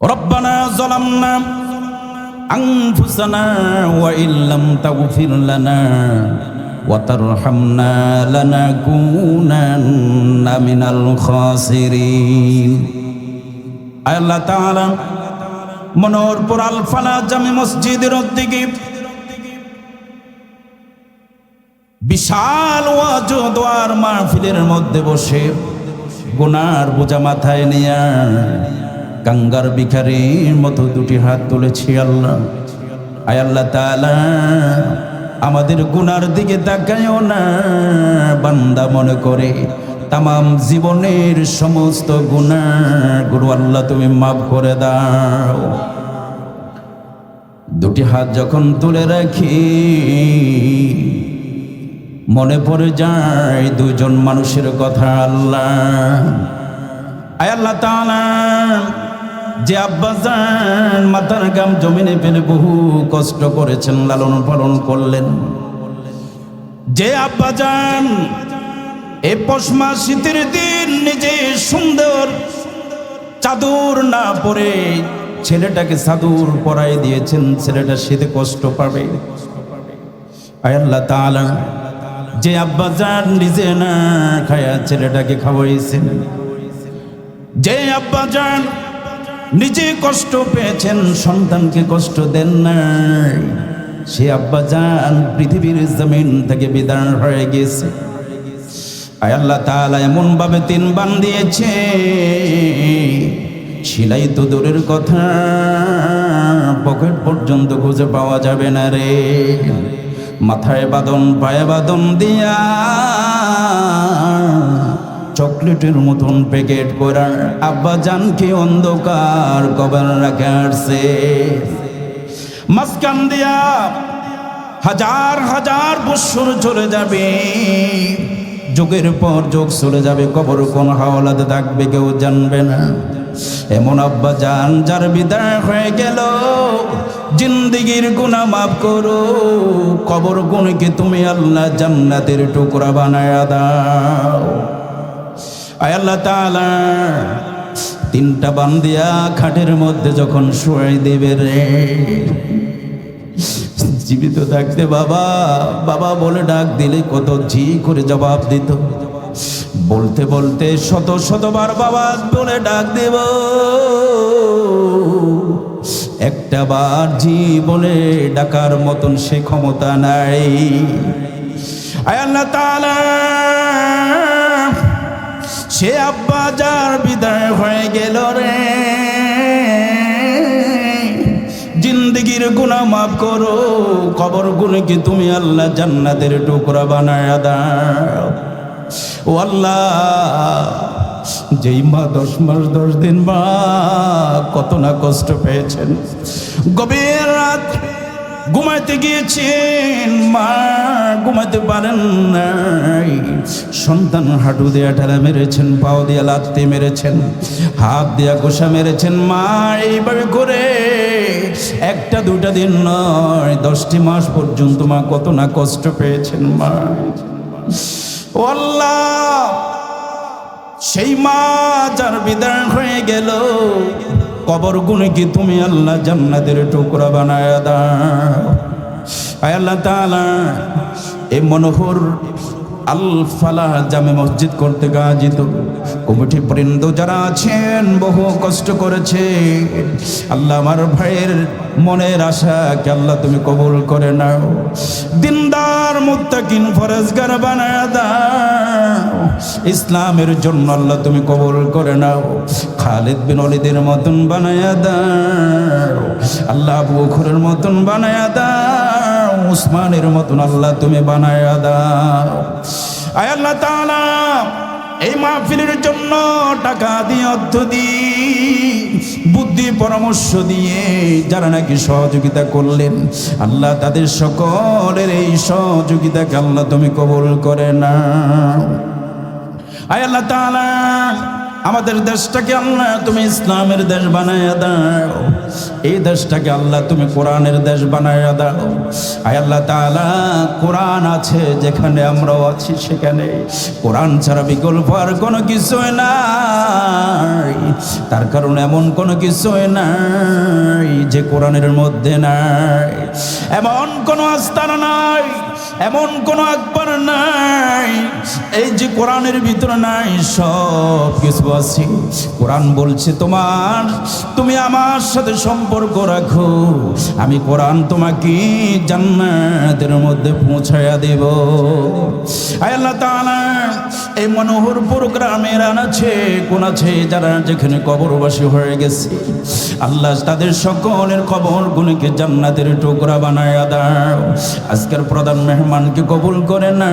ربنا ظلمنا أنفسنا وإن لم تغفر لنا وترحمنا لنكونن من الخاسرين আল্লাহ তাআলা মনোরপুর আলফালা জামি মসজিদের দিকে বিশাল ওয়াজ ও দোয়ার মাহফিলের মধ্যে বসে গুনার বোঝা মাথায় নিয়ে কাঙ্গার ভিখারির মতো দুটি হাত তুলেছি আল্লাহ। আয় আল্লাহ আমাদের গুনার দিকে তাকায়ও না। বান্দা মনে করে তামাম জীবনের সমস্ত গুনাহ গুরু আল্লাহ তুমি মাফ করে দাও। দুটি হাত যখন তুলে রাখি, মনে পড়ে যায় দুজন মানুষের কথা আল্লাহ। আয় আল্লাহ যে আব্বাজান মাথার গাম জমিনে ফেলে বহু কষ্ট করেছেন, লালন পালন করলেন। যে আব্বাজান এ পশমা শীতের দিন নিজে সুন্দর চাদর না পরে ছেলেটাকে চাদর পরাই দিয়েছেন, ছেলেটা শীতে কষ্ট পাবে। যে আব্বাজান নিজে না খায়া ছেলেটাকে খাওয়াইছেন। যে আব্বা যান নিজে কষ্ট পেয়েছেন, সন্তানকে কষ্ট দেন নাই। সে আব্বা যান পৃথিবীর জমিন থেকে বিদায় হয়ে গেছে। আয় আল্লাহ তাআলা এমন ভাবে তিন বান দিয়েছে। সিলাই তো দূরের কথা, পকেট পর্যন্ত খুঁজে পাওয়া যাবে না রে। মাথায় বাদন, পায়ে বাদন দিয়া চকলেটের মতন প্যাকেট করার আব্বা জানকে অন্ধকার কবার রাখে আসছে। মাঝখান দিয়া হাজার হাজার বৎসর চলে যাবে। যুগের পর যুগ চলে যাবে, কবর কোন হাওলাতে থাকবে কেউ জানবে না। এমন আব্বা জান যার বিদায় হয়ে গেল, জিন্দিগির গুণা মাফ করো, কবর গুণকে তুমি আল্লাহ জান্নাতের টুকরা বানায় দাও। আল্লাহ তিনটা বান্দিয়া খাটের মধ্যে যখন শুয়াই দেবে রে, জীবিত থাকতে বাবা বাবা বলে ডাক দিলে কত জি করে জবাব দিত। বলতে বলতে শত শতবার বাবা বলে ডাক দেব। একটা বার জি বলে ডাকার মতন সে ক্ষমতা নাই। আয় আল্লাহ তাআলা সে আব্বা যার বিদায় হয়ে গেল রে। জিন্দগির গুণা মাফ করো, কবর গুণকে তুমি আল্লাহ জান্নাতের টুকরা বানায় দাও? ও আল্লাহ, যেই মা দশ মাস, দশ দিন মা কত না কষ্ট পেয়েছেন। গভীর রাত ঘুমাইতে গিয়েছেন, মা ঘুমাইতে পারেন নাই। সন্তান হাঁটু দিয়া ঠেলা মেরেছেন, পাও দিয়া লাত্তি মেরেছেন, হাত দিয়া গোসা মেরেছেন, মা, এইভাবে করে একটা দুটা দিন নয়, দশটি মাস পর্যন্ত মা কত না কষ্ট পেয়েছেন, মা। আল্লাহ, সেই মা যার বিদায় হয়ে গেল কবর গুনে কি তুমি আল্লাহ জান্নাতের টুকরা বানায় দাও? আল্লাহ তাআলা এই মনোহর আল ফালাহ জামে মসজিদ করতে গাজিত। কমিটি বৃন্দ যারা আছেন, বহু কষ্ট করেছে। আল্লাহ আমার ভাইয়ের মনের আশাকে আল্লাহ তুমি কবুল করে নাও। দিনদার মুত্তাকিন ফরেজগার বানায় দাও। ইসলামের জন্য আল্লাহ তুমি কবুল করে নাও। খালিদ বিন অলিদের মতন বানায় দাও। আল্লাহ আবু মতন বানায় দাও। উসমানের মতন আল্লাহ তুমি বানায় দাও। আয় আল্লাহ তাআলা এই মাহফিলের জন্য টাকা দিয়ে অর্থ দিয়ে বুদ্ধি পরামর্শ দিয়ে যারা নাকি সহযোগিতা করলেন, আল্লাহ তাদের সকলের এই সহযোগিতাকে আল্লাহ তুমি কবুল করে না আয় আল্লাহ তাআলা আমাদের দেশটাকে আল্লাহ তুমি ইসলামের দেশ বানাইয়া দাও। এই দেশটাকে আল্লাহ তুমি কোরআনের দেশ বানাইয়া দাও। আয় আল্লাহ তাআলা, কোরআন আছে যেখানে আমরাও আছি সেখানে। কোরআন ছাড়া বিকল্প আর কোনো কিছুই নাই। তার কারণ এমন কোনো কিছুই নাই যে কোরআনের মধ্যে নাই। এমন কোনো আস্থানা নাই এমন কোনো আকবর নাই, এই যে কোরআনের ভিতরে নাই, সব কিছু আছে। কোরআন বলছে তোমার, তুমি আমার সাথে সম্পর্ক রাখো, আমি কোরআন তোমাকে জান্নাতের মধ্যে পৌঁছায়া দেব। আল্লাহ তাআলা, এই মনোহরপুর গ্রামের আনাছে কোন আছে যারা যেখানে কবরবাসী হয়ে গেছে। আল্লাহ তাদের সকলের কবর গুলিকে জান্নাতের টুকরা বানায় দাও। আজকের প্রধান মেহমানকে কবুল করে না?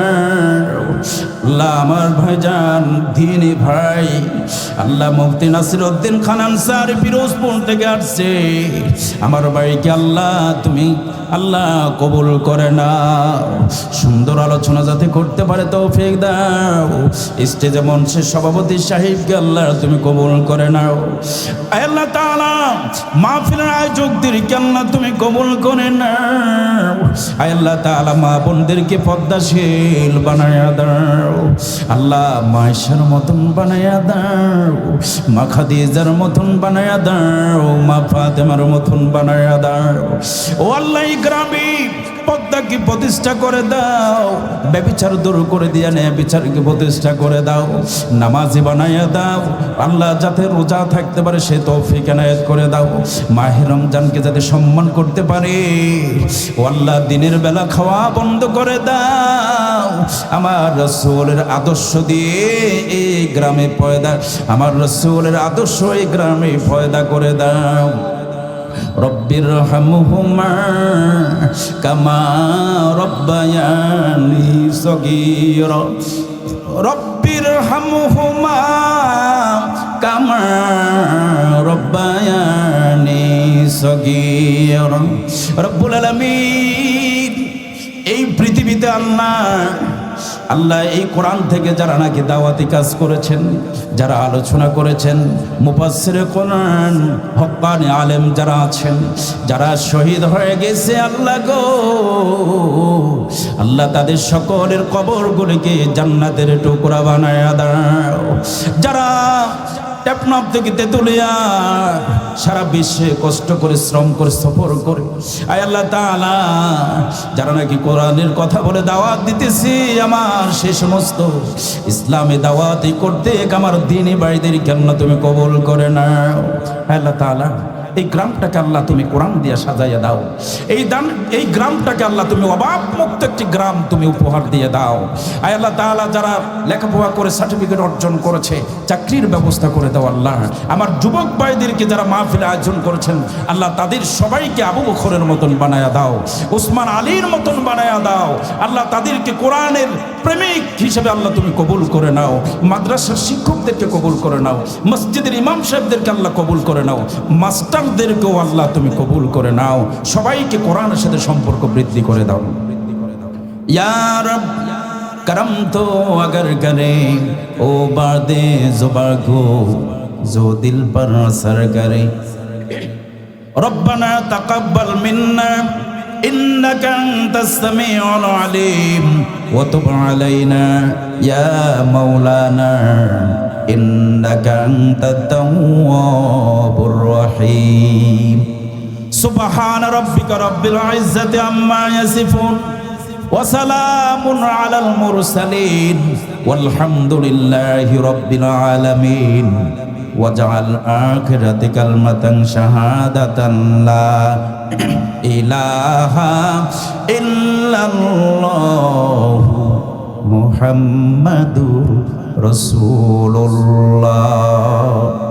আল্লাহ আমার ভাইজান, দিনী ভাই, আল্লাহ মুফতি নাসির উদ্দিন খান আনসার ফিরোজপুর থেকে আসছে। আমার ভাইকে আল্লাহ, তুমি আল্লাহ কবুল করে না সুন্দর আলোচনা যাতে করতে পারে তো তৌফিক দাও। স্টেজে মঞ্চের সভাপতি সাহেবকে আল্লাহ, তুমি কবুল করে নাও। আল্লাহ তাআলা মাহফিলের আয়োজকদেরকে আল্লাহ তুমি কবুল করে আয় আল্লাহ তাআলা মা বোনদেরকে পদ্মাশীল বানায়া দাও। আল্লাহ মায়েশার মতন বানায়া দাও। মা খাদিজার মতন বানায়া দাও। মা ফাতেমার মতন বানায়া দাও। ও আল্লাহ গ্রামে পদ্মাকে প্রতিষ্ঠা করে দাও। ব্যবিচার দূর করে দিয়ে নে বিচারকে প্রতিষ্ঠা করে দাও। নামাজি বানাইয়া দাও। আল্লাহ যাতে রোজা থাকতে পারে সে তৌফিক এনায়েত করে করে দাও। মাহে রমজানকে যাতে সম্মান করতে পারে। ও আল্লাহ, দিনের বেলা খাওয়া বন্ধ করে দাও। আমার রসুলের আদর্শ দিয়ে এই গ্রামে পয়দা, আমার রসুলের আদর্শ এই গ্রামে পয়দা করে দাও। রব্বির হামহুমা কামা রব্বায়ানি সগীর। রব্বির হামহুমা কামা সগীরা রব্বুল এই পৃথিবীতে আল্লাহ আল্লাহ এই কোরআন থেকে যারা নাকি দাওয়াতি কাজ করেছেন, যারা আলোচনা করেছেন, মুফাসসির কোরআন হক্কানি আলেম যারা আছেন, যারা শহীদ হয়ে গেছে আল্লাহ গো, আল্লাহ তাদের সকলের কবরগুলিকে জান্নাতের টুকরা বানায় দাও। যারা টেপনাপ থেকে তেতুলিয়া সারা বিশ্বে কষ্ট করে, শ্রম করে, সফর করে। আয় আল্লাহ তালা যারা নাকি কোরআনের কথা বলে দাওয়াত দিতেছি, আমার সে সমস্ত ইসলামে দাওয়াতই করতে, আমার দিনই বাড়িদের কেন তুমি কবল করে না আল্লাহ তাআলা এই গ্রামটাকে আল্লাহ তুমি কোরআন দিয়ে সাজাইয়া দাও। এই দান এই গ্রামটাকে আল্লাহ তুমি অভাব মুক্ত একটি গ্রাম তুমি উপহার দিয়ে দাও। আয় আল্লাহ তাআলা যারা লেখাপড়া করে সার্টিফিকেট অর্জন করেছে, চাকরির ব্যবস্থা করে দাও আল্লাহ। আমার যুবক ভাইদেরকে যারা মাহফিল আয়োজন করেছেন, আল্লাহ তাদের সবাইকে আবু বখরের মতন বানায়া দাও, উসমান আলীর মতন বানায়া দাও। আল্লাহ তাদেরকে কোরআনের প্রেমিক হিসেবে আল্লাহ তুমি কবুল করে নাও। মাদ্রাসার শিক্ষকদেরকে কবুল করে নাও। মসজিদের ইমাম সাহেবদেরকে আল্লাহ কবুল করে নাও। মানুষদেরকেও আল্লাহ তুমি কবুল করে নাও। সবাইকে কোরআনের সাথে সম্পর্ক বৃদ্ধি করে দাও। মৌলানা ইন্দ তো الرحيم سبحان ربك رب العزة عما يصفون وسلام على المرسلين والحمد لله رب العالمين واجعل آخرة كلمة شهادة لا إله إلا الله محمد رسول الله